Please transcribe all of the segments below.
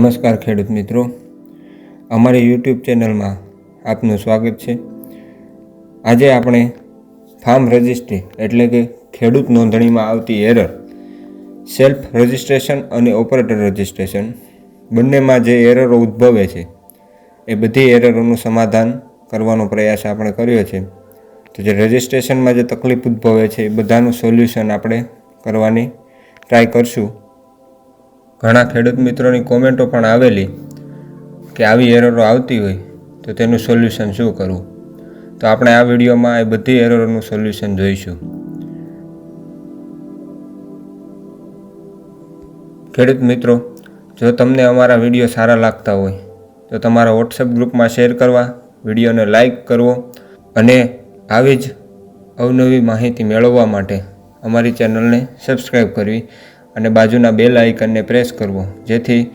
નમસ્કાર ખેડૂત મિત્રો. અમારી યુટ્યુબ ચેનલમાં આપનું સ્વાગત છે. આજે આપણે ફાર્મ રજિસ્ટ્રી એટલે કે ખેડૂત નોંધણીમાં આવતી એરર સેલ્ફ રજિસ્ટ્રેશન અને ઓપરેટર રજિસ્ટ્રેશન બંનેમાં જે એરરો ઉદ્ભવે છે, એ બધી એરરોનું સમાધાન કરવાનો પ્રયાસ આપણે કર્યો છે. તો જે રજિસ્ટ્રેશનમાં જે તકલીફ ઉદ્ભવે છે, એ બધાનું સોલ્યુશન આપણે કરવાની ટ્રાય કરશું. ઘણા ખેડૂત મિત્રોની કોમેન્ટો પણ આવેલી કે આવી એરરો આવતી હોય તો તેનું સોલ્યુશન શું કરવું? તો આપણે આ વિડીયોમાં એ બધી એરરોનું સોલ્યુશન જોઈશું. ખેડૂત મિત્રો, જો તમને અમારા વીડિયો સારા લાગતા હોય, તો તમારા વોટ્સએપ ગ્રુપમાં શેર કરવા, વિડીયોને લાઈક કરવો અને આવી જ અવનવી માહિતી મેળવવા માટે અમારી ચેનલને સબસ્ક્રાઈબ કરવી. અને બાજુના બેલ આઇકનને પ્રેસ કરવો, જેથી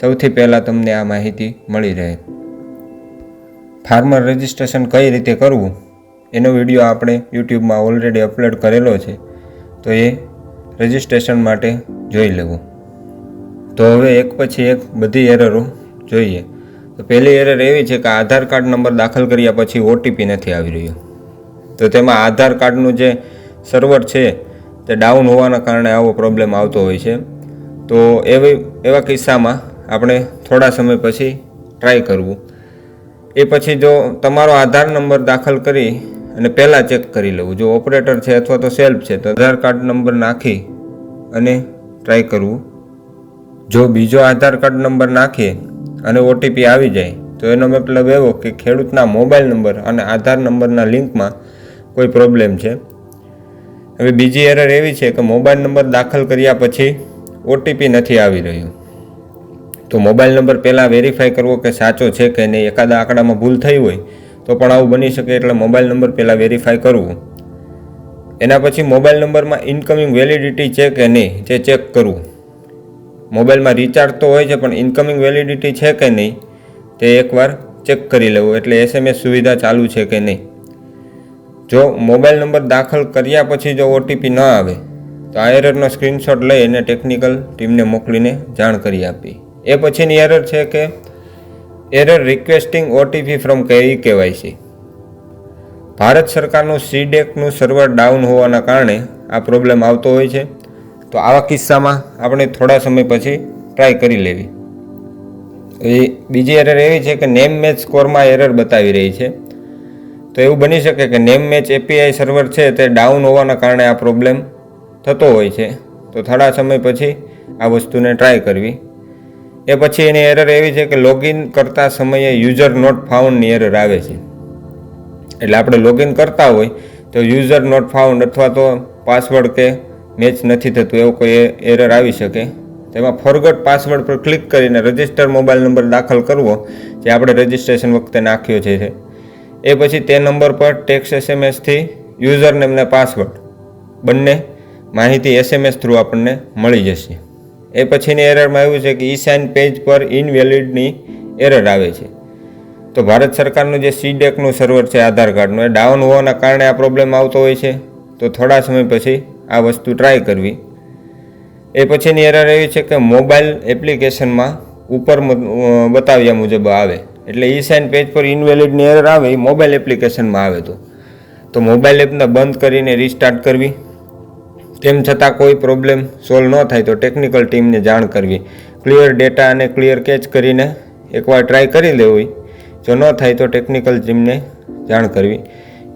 સૌથી પહેલાં તમને આ માહિતી મળી રહે. ફાર્મર રજિસ્ટ્રેશન કઈ રીતે કરવું, એનો વીડિયો આપણે યુટ્યુબમાં ઓલરેડી અપલોડ કરેલો છે, તો એ રજિસ્ટ્રેશન માટે જોઈ લેવું. તો હવે એક પછી એક બધી એરરો જોઈએ. તો પહેલી એરર એવી છે કે આધાર કાર્ડ નંબર દાખલ કર્યા પછી ઓટીપી નથી આવી રહ્યો. તો તેમાં આધાર કાર્ડનું જે સર્વર છે તે ડાઉન હોવાના કારણે આવો પ્રોબ્લેમ આવતો હોય છે. તો એવી, એવા કિસ્સામાં આપણે થોડા સમય પછી ટ્રાય કરવું. એ પછી જો તમારો આધાર નંબર દાખલ કરી અને પહેલાં ચેક કરી લેવું. જો ઓપરેટર છે અથવા તો સેલ્ફ છે, તો આધાર કાર્ડ નંબર નાખી અને ટ્રાય કરવું. જો બીજો આધાર કાર્ડ નંબર નાખીએ અને ઓટીપી આવી જાય, તો એનો મતલબ એવો કે ખેડૂતના મોબાઈલ નંબર અને આધાર નંબરના લિંકમાં કોઈ પ્રોબ્લેમ છે. હવે બીજી એરર એવી છે કે મોબાઈલ નંબર દાખલ કર્યા પછી ઓટીપી નથી આવી રહ્યો. તો મોબાઈલ નંબર પહેલાં વેરીફાઈ કરવો કે સાચો છે કે નહીં, એકાદા આંકડામાં ભૂલ થઈ હોય, તો પણ આવું બની શકે એટલે મોબાઈલ નંબર પહેલાં વેરીફાઈ કરવું. એના પછી મોબાઈલ નંબરમાં ઇન્કમિંગ વેલિડિટી છે કે નહીં, તે ચેક કરવું. મોબાઈલમાં રિચાર્જ તો હોય છે, પણ ઇન્કમિંગ વેલિડિટી છે કે નહીં, તે એકવાર ચેક કરી લેવું, એટલે એસએમએસ સુવિધા ચાલુ છે કે નહીં. જો મોબાઈલ નંબર દાખલ કર્યા પછી જો ઓટીપી ન આવે, તો આ એરરનો સ્ક્રીનશોટ લઈ અને ટેકનિકલ ટીમને મોકલીને જાણ કરી આપી. એ પછીની એરર છે કે એરર રિક્વેસ્ટિંગ ઓટીપી ફ્રોમ કેઈ કેવાયસી ભારત સરકારનું સીડેકનું સર્વર ડાઉન હોવાના કારણે આ પ્રોબ્લેમ આવતો હોય છે. તો આવા કિસ્સામાં આપણે થોડા સમય પછી ટ્રાય કરી લેવી. બીજી એરર એવી છે કે નેમ મેચ સ્કોરમાં એરર બતાવી રહી છે. તો એવું બની શકે કે નેમ મેચ એપીઆઈ સર્વર છે તે ડાઉન હોવાના કારણે આ પ્રોબ્લેમ થતો હોય છે. તો થોડા સમય પછી આ વસ્તુને ટ્રાય કરવી. એ પછી એની એરર એવી છે કે લોગિન કરતા સમયે યુઝર નોટ ફાઉન્ડની એરર આવે છે. એટલે આપણે લોગિન કરતા હોય તો યુઝર નોટ ફાઉન્ડ અથવા તો પાસવર્ડ કે મેચ નથી થતું એવો કોઈ એરર આવી શકે. તેમાં ફોરગટ પાસવર્ડ પર ક્લિક કરીને રજિસ્ટર મોબાઈલ નંબર દાખલ કરવો, જે આપણે રજિસ્ટ્રેશન વખતે નાખ્યો છે. એ પછી તે નંબર પર ટેક્સ એસએમએસથી યુઝર નેમને પાસવર્ડ. બંને માહિતી એસએમએસ થ્રુ આપણને મળી જશે. એ પછીની એરરમાં એવું છે કે ઈ સાઇન પેજ પર ઇનવેલિડની એરર આવે છે. તો ભારત સરકારનું જે સીડેકનું સર્વર છે આધાર કાર્ડનું, એ ડાઉન હોવાના કારણે આ પ્રોબ્લેમ આવતો હોય છે. તો થોડા સમય પછી આ વસ્તુ ટ્રાય કરવી. એ પછીની એરર એવી છે કે મોબાઈલ એપ્લિકેશનમાં ઉપર બતાવ્યા મુજબ આવે. એટલે ઈ સાઇન પેજ પર ઇનવેલિડની એરર આવે એ મોબાઈલ એપ્લિકેશનમાં આવે તો. તો મોબાઈલ એપને બંધ કરીને રિસ્ટાર્ટ કરવી. તેમ છતાં કોઈ પ્રોબ્લેમ સોલ્વ ન થાય તો ટેકનિકલ ટીમને જાણ કરવી. ક્લિયર ડેટા અને ક્લિયર કેચ કરીને એકવાર ટ્રાય કરી લેવી જો ન થાય તો ટેકનિકલ ટીમને જાણ કરવી.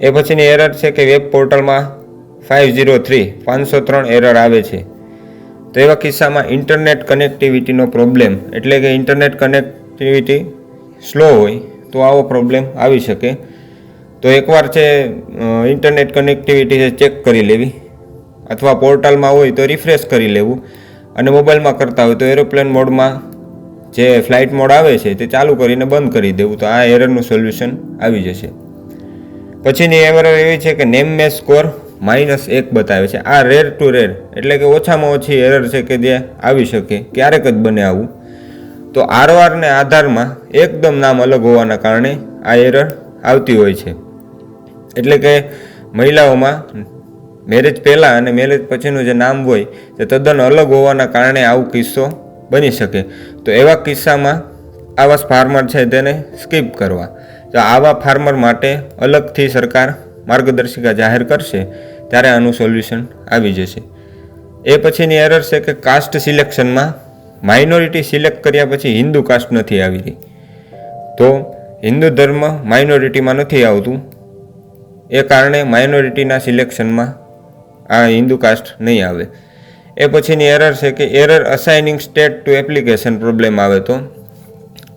એ પછીની એરર છે કે વેબ પોર્ટલમાં ફાઇવ ઝીરો થ્રી પાંચસો ત્રણ એરર આવે છે. તો એવા કિસ્સામાં ઇન્ટરનેટ કનેક્ટિવિટીનો પ્રોબ્લેમ એટલે કે ઇન્ટરનેટ કનેક્ટિવિટી સ્લો હોય, તો આવો પ્રોબ્લેમ આવી શકે. તો એકવાર છે ઇન્ટરનેટ કનેક્ટિવિટી છે ચેક કરી લેવી. અથવા પોર્ટલમાં હોય તો રિફ્રેશ કરી લેવું. અને મોબાઈલમાં કરતા હોય તો એરોપ્લેન મોડમાં જે ફ્લાઇટ મોડ આવે છે, તે ચાલુ કરીને બંધ કરી દેવું. તો આ એરરનું સોલ્યુશન આવી જશે. પછીની એરર એવી છે કે નેમ મે સ્કોર માઇનસ એક બતાવે છે. આ રેર ટુ રેર એટલે કે ઓછામાં ઓછી એરર છે કે જે આવી શકે, ક્યારેક જ બને આવું. તો આરવારને આધારમાં એકદમ નામ અલગ હોવાના કારણે આ એરર આવતી હોય છે. એટલે કે મહિલાઓમાં મેરેજ પહેલાં અને મેરેજ પછીનું જે નામ હોય તે તદ્દન અલગ હોવાના કારણે આવો કિસ્સો બની શકે. તો એવા કિસ્સામાં આવા ફાર્મર છે તેને સ્કીપ કરવા. તો આવા ફાર્મર માટે અલગથી સરકાર માર્ગદર્શિકા જાહેર કરશે, ત્યારે આનું સોલ્યુશન આવી જશે. એ પછીની એરર છે કે કાસ્ટ સિલેક્શનમાં માઇનોરિટી સિલેક્ટ કર્યા પછી હિન્દુ કાસ્ટ નથી આવી તો હિન્દુ ધર્મ માઇનોરિટીમાં નથી આવતું. એ કારણે માઇનોરિટીના સિલેક્શનમાં આ હિન્દુ કાસ્ટ નહીં આવે. એ પછીની એરર છે કે error assigning state to application problem આવે તો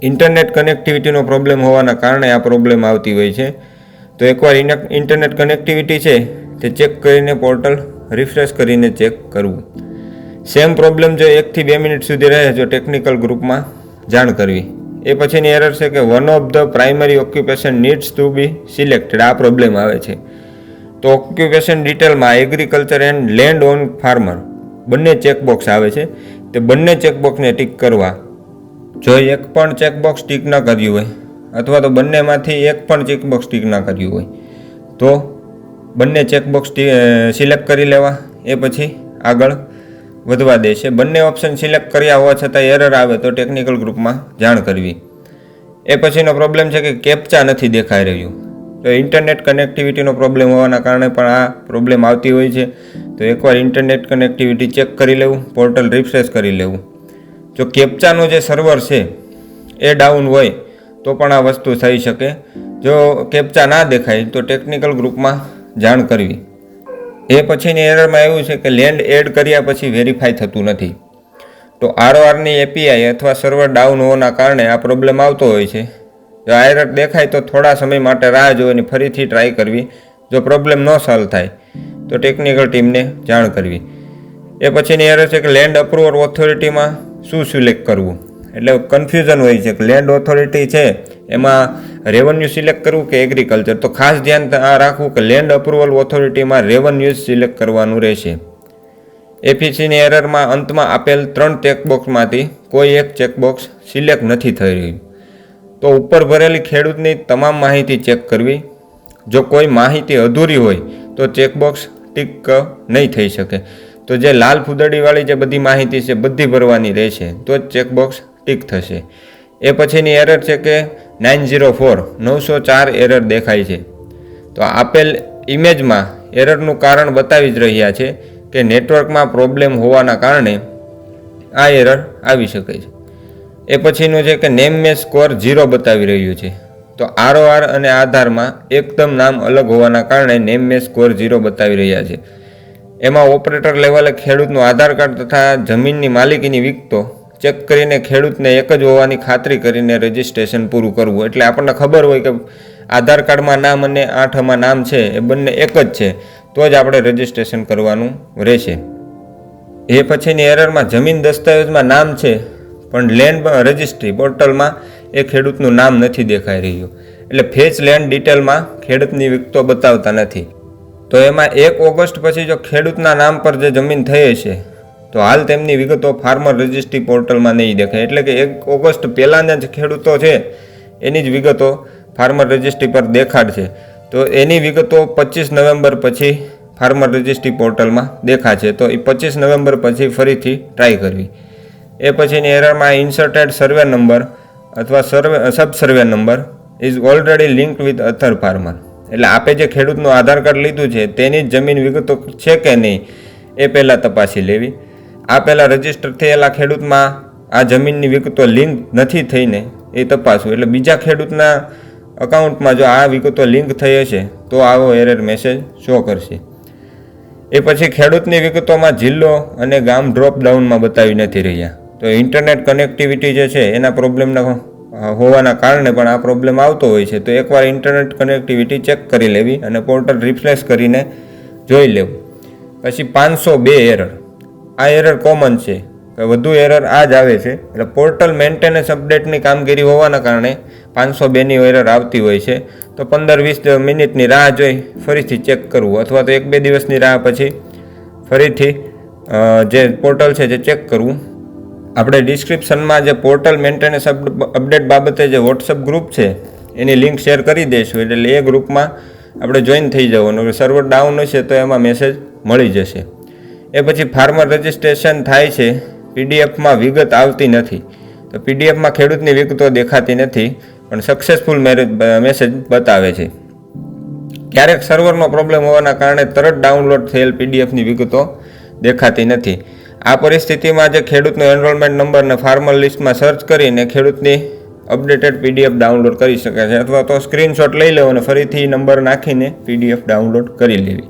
ઇન્ટરનેટ કનેક્ટિવિટીનો પ્રોબ્લેમ હોવાના કારણે આ પ્રોબ્લેમ આવતી હોય છે. તો એકવાર ઇન- ઇન્ટરનેટ કનેક્ટિવિટી છે તે ચેક કરીને પોર્ટલ રિફ્રેશ કરીને ચેક કરવું. સેમ પ્રોબ્લેમ જો એકથી બે મિનિટ સુધી રહે જો ટેકનિકલ ગ્રુપમાં જાણ કરવી. એ પછીની એરર છે કે one of the primary occupation needs to be selected આ પ્રોબ્લેમ આવે છે. તો ઓક્યુપેશન ડિટેલમાં agriculture and land own farmer બંને ચેકબોક્સ આવે છે. તે બંને ચેકબોક્સને ટીક કરવા જો એક પણ ચેકબોક્સ ટીક ન કર્યું હોય અથવા તો બંનેમાંથી એક પણ ચેકબોક્સ ટીક ન કર્યું હોય, તો બંને ચેકબોક્સ સિલેક્ટ કરી લેવા. એ પછી આગળ વધવા દે છે. બંને ઓપ્શન સિલેક્ટ કર્યા હોવા છતાં એરર આવે તો ટેકનિકલ ગ્રુપમાં જાણ કરવી. એ પછીનો પ્રોબ્લેમ છે કે કેપ્ચા નથી દેખાઈ રહ્યું. તો ઇન્ટરનેટ કનેક્ટિવિટીનો પ્રોબ્લેમ હોવાના કારણે પણ આ પ્રોબ્લેમ આવતી હોય છે. તો એકવાર ઇન્ટરનેટ કનેક્ટિવિટી ચેક કરી લેવું પોર્ટલ રિફ્રેશ કરી લેવું. જો કેપ્ચાનું જે સર્વર છે, એ ડાઉન હોય, તો પણ આ વસ્તુ થઈ શકે. જો કેપ્ચા ના દેખાય, તો ટેકનિકલ ગ્રુપમાં જાણ કરવી. એ પછીની એરરમાં એવું છે કે લેન્ડ એડ કર્યા પછી વેરીફાઈ થતું નથી. તો આરઓઆરની એપીઆઈ અથવા સર્વર ડાઉન હોવાના કારણે આ પ્રોબ્લેમ આવતો હોય છે. જો એરર દેખાય તો થોડા સમય માટે રાહ જોઈને ફરીથી ટ્રાય કરવી, જો પ્રોબ્લેમ ન સોલ્વ થાય, તો ટેકનિકલ ટીમને જાણ કરવી. એ પછીની એરર છે કે લેન્ડ અપ્રુવર ઓથોરિટીમાં શું સિલેક્ટ કરવું? એટલે કન્ફ્યુઝન હોય છે કે લેન્ડ ઓથોરિટી છે, એમાં રેવન્યુ સિલેક્ટ કરવું કે એગ્રીકલ્ચર તો ખાસ ધ્યાન આ રાખવું કે લેન્ડ અપ્રુવલ ઓથોરિટીમાં રેવન્યુ સિલેક્ટ કરવાનું રહેશે. એફીસીની એરરમાં અંતમાં આપેલ ત્રણ ચેકબોક્સમાંથી કોઈ એક ચેકબોક્સ સિલેક્ટ નથી થઈ રહ્યું. તો ઉપર ભરેલી ખેડૂતની તમામ માહિતી ચેક કરવી. જો કોઈ માહિતી અધૂરી હોય, તો ચેકબોક્સ ટીક નહીં થઈ શકે. તો જે લાલ ફૂદડીવાળી જે બધી માહિતી છે, બધી ભરવાની રહેશે. તો જ ચેકબોક્સ ટીક થશે. એ પછીની એરર છે કે નાઇન ઝીરો ફોર નવસો ચાર એરર દેખાય છે. તો આપેલ ઇમેજમાં એરરનું કારણ બતાવી જ રહ્યા છે કે નેટવર્કમાં પ્રોબ્લેમ હોવાના કારણે આ એરર આવી શકે છે. એ પછીનું છે કે નેમ મે સ્કોર ઝીરો બતાવી રહ્યું છે. તો આરઓઆર અને આધારમાં એકદમ નામ અલગ હોવાના કારણે નેમ મે સ્કોર ઝીરો બતાવી રહ્યા છે. એમાં ઓપરેટર લેવલે ખેડૂતનું આધાર કાર્ડ તથા જમીનની માલિકીની વિગતો ચેક કરીને ખેડૂતને એક જ હોવાની ખાતરી કરીને રજિસ્ટ્રેશન પૂરું કરવું. એટલે આપણને ખબર હોય કે આધાર કાર્ડમાં નામ અને આઠમાં નામ છે, એ બંને એક જ છે, તો જ આપણે રજિસ્ટ્રેશન કરવાનું રહેશે. એ પછીની એરરમાં જમીન દસ્તાવેજમાં નામ છે, પણ લેન્ડ રજિસ્ટ્રી પોર્ટલમાં એ ખેડૂતનું નામ નથી દેખાઈ રહ્યું. એટલે ફેચ લેન્ડ ડિટેલમાં ખેડૂતની વિગતો બતાવતા નથી. તો એમાં એક ઓગસ્ટ પછી જો ખેડૂતના નામ પર જે જમીન થઈ હશે તો હાલ તેમની વિગતો ફાર્મર રજિસ્ટ્રી પોર્ટલમાં નહીં દેખાય. એટલે કે એક ઓગસ્ટ પહેલાંના જે ખેડૂતો છે. એની જ વિગતો ફાર્મર રજિસ્ટ્રી પર દેખાડશે તો એની વિગતો પચીસ નવેમ્બર પછી ફાર્મર રજિસ્ટ્રી પોર્ટલમાં દેખાશે તો એ પચીસ નવેમ્બર પછી ફરીથી ટ્રાય કરવી. એ પછીની એરરમાં ઇન્સર્ટેડ સર્વે નંબર અથવા survey sub survey number is already link with other farmer એટલે આપે જે ખેડૂતનું આધાર કાર્ડ લીધું છે, તેની જમીન વિગતો છે કે નહીં, એ પહેલાં તપાસી લેવી. આ પહેલાં રજિસ્ટર થયેલા ખેડૂતમાં આ જમીનની વિગતો લિંક નથી થઈને એ તપાસવું એટલે બીજા ખેડૂતના અકાઉન્ટમાં જો આ વિગતો લિંક થઈ હશે, તો આવો એરર મેસેજ શો કરશે. એ પછી ખેડૂતની વિગતોમાં જિલ્લો અને ગામ ડ્રોપ ડાઉનમાં બતાવી નથી રહ્યા. તો ઇન્ટરનેટ કનેક્ટિવિટી જે છે, એના પ્રોબ્લેમના હોવાના કારણે પણ આ પ્રોબ્લેમ આવતો હોય છે. તો એકવાર ઇન્ટરનેટ કનેક્ટિવિટી ચેક કરી લેવી અને પોર્ટલ રિફ્રેશ કરીને જોઈ લેવું. પછી પાંચસો બે એરર. આ એરર કોમન છે. વધુ એરર આ જ આવે છે. એટલે પોર્ટલ મેન્ટેનન્સ અપડેટની કામગીરી હોવાના કારણે પાંચસો બેની એરર આવતી હોય છે. તો પંદર વીસ મિનિટની રાહ જોઈ ફરીથી ચેક કરવું. અથવા તો એક બે દિવસની રાહ પછી ફરીથી જે પોર્ટલ છે જે ચેક કરવું. આપણે ડિસ્ક્રિપ્શનમાં જે પોર્ટલ મેન્ટેનન્સ અપડેટ બાબતે જે વોટ્સઅપ ગ્રુપ છે, એની લિંક શેર કરી દઈશું. એટલે એ ગ્રુપમાં આપણે જોઈન થઈ જવાનું. સર્વર ડાઉન હશે તો એમાં મેસેજ મળી જશે. એ પછી ફાર્મર રજિસ્ટ્રેશન થાય છે. પીડીએફમાં વિગત આવતી નથી. તો પીડીએફમાં ખેડૂતની વિગતો દેખાતી નથી, પણ સક્સેસફુલ મેરેજ મેસેજ બતાવે છે. ક્યારેક સર્વરનો પ્રોબ્લેમ હોવાના કારણે તરત ડાઉનલોડ થયેલ પીડીએફની વિગતો દેખાતી નથી. આ પરિસ્થિતિમાં જે ખેડૂતનો એનરોલમેન્ટ નંબરને ફાર્મર લિસ્ટમાં સર્ચ કરીને ખેડૂતની અપડેટેડ પીડીએફ ડાઉનલોડ કરી શકે છે. અથવા તો સ્ક્રીનશોટ લઈ લેવો અને ફરીથી નંબર નાખીને પીડીએફ ડાઉનલોડ કરી લેવી.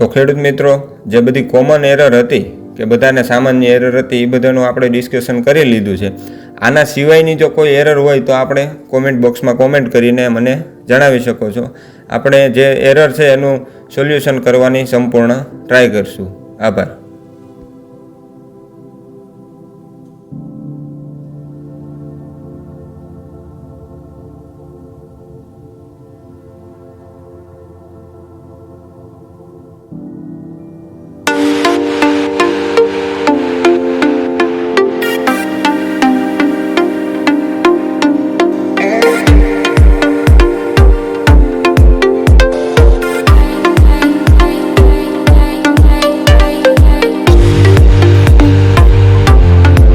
તો ખેડૂત મિત્રો, જે બધી કોમન એરર હતી, કે બધાને સામાન્ય એરર હતી, એ બધાનું આપણે ડિસ્કશન કરી લીધું છે. આના સિવાયની જો કોઈ એરર હોય તો આપણે કોમેન્ટ બોક્સમાં કોમેન્ટ કરીને મને જણાવી શકો છો. આપણે જે એરર છે એનું સોલ્યુશન કરવાની સંપૂર્ણ ટ્રાય કરશું. આભાર.